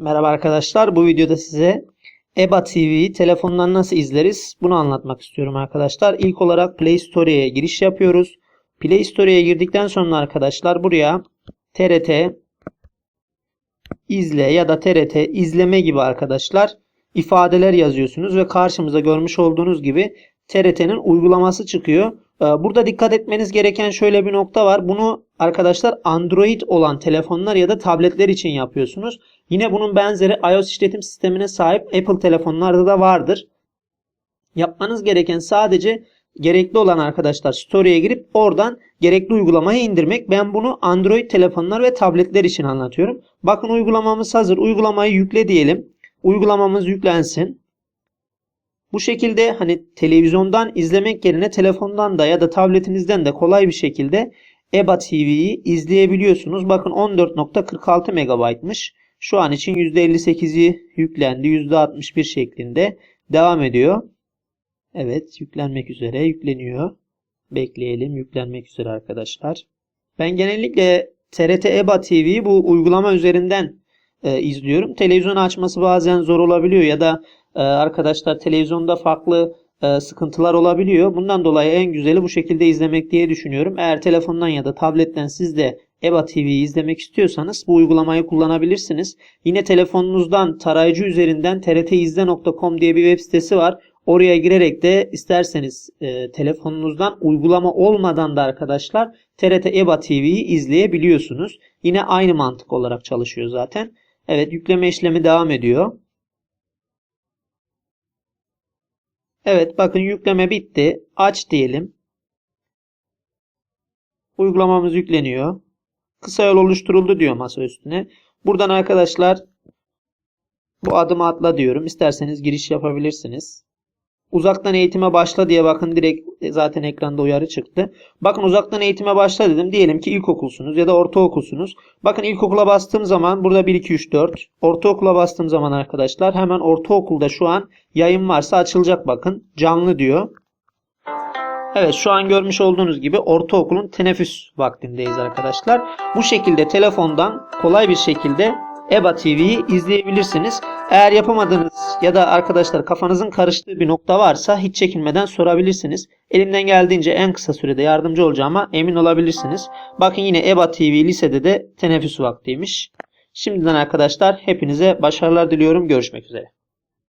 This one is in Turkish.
Merhaba arkadaşlar. Bu videoda size EBA TV'yi telefondan nasıl izleriz bunu anlatmak istiyorum arkadaşlar. İlk olarak Play Store'ye giriş yapıyoruz. Play Store'ye girdikten sonra arkadaşlar buraya TRT izle ya da TRT izleme gibi arkadaşlar ifadeler yazıyorsunuz ve karşımıza görmüş olduğunuz gibi TRT'nin uygulaması çıkıyor. Ee, Burada dikkat etmeniz gereken şöyle bir nokta var. Bunu arkadaşlar Android olan telefonlar ya da tabletler için yapıyorsunuz. Yine bunun benzeri iOS işletim sistemine sahip Apple telefonlarda da vardır. Yapmanız gereken sadece gerekli olan arkadaşlar Store'ye girip oradan gerekli uygulamayı indirmek. Ben bunu Android telefonlar ve tabletler için anlatıyorum. Bakın uygulamamız hazır. Uygulamayı yükle diyelim. Uygulamamız yüklensin. Bu şekilde hani televizyondan izlemek yerine telefondan da ya da tabletinizden de kolay bir şekilde EBA TV'yi izleyebiliyorsunuz. Bakın 14.46 megabaytmış. Şu an için %58'i yüklendi. %61 şeklinde devam ediyor. Evet yüklenmek üzere yükleniyor. Bekleyelim yüklenmek üzere arkadaşlar. Ben genellikle TRT EBA TV'yi bu uygulama üzerinden e, izliyorum. Televizyon açması bazen zor olabiliyor ya da e, arkadaşlar televizyonda farklı e, sıkıntılar olabiliyor. Bundan dolayı en güzeli bu şekilde izlemek diye düşünüyorum. Eğer telefondan ya da tabletten siz de EBA TV'yi izlemek istiyorsanız bu uygulamayı kullanabilirsiniz. Yine telefonunuzdan tarayıcı üzerinden trtizle.com diye bir web sitesi var. Oraya girerek de isterseniz e, telefonunuzdan uygulama olmadan da arkadaşlar TRT EBA TV'yi izleyebiliyorsunuz. Yine aynı mantık olarak çalışıyor zaten. Evet yükleme işlemi devam ediyor. Evet bakın yükleme bitti. Aç diyelim. Uygulamamız yükleniyor. Kısa yol oluşturuldu diyor masa üstüne. Buradan arkadaşlar bu adımı atla diyorum. İsterseniz giriş yapabilirsiniz. Uzaktan eğitime başla diye bakın direkt zaten ekranda uyarı çıktı. Bakın uzaktan eğitime başla dedim. Diyelim ki ilkokulsunuz ya da ortaokulsunuz. Bakın ilkokula bastığım zaman burada 1 2 3 4. Ortaokula bastığım zaman arkadaşlar hemen ortaokulda şu an yayın varsa açılacak bakın. Canlı diyor. Evet şu an görmüş olduğunuz gibi ortaokulun teneffüs vaktindeyiz arkadaşlar. Bu şekilde telefondan kolay bir şekilde EBA TV'yi izleyebilirsiniz. Eğer yapamadığınız ya da arkadaşlar kafanızın karıştığı bir nokta varsa hiç çekinmeden sorabilirsiniz. Elimden geldiğince en kısa sürede yardımcı olacağıma emin olabilirsiniz. Bakın yine EBA TV lisede de teneffüs vaktiymiş. Şimdiden arkadaşlar hepinize başarılar diliyorum. Görüşmek üzere.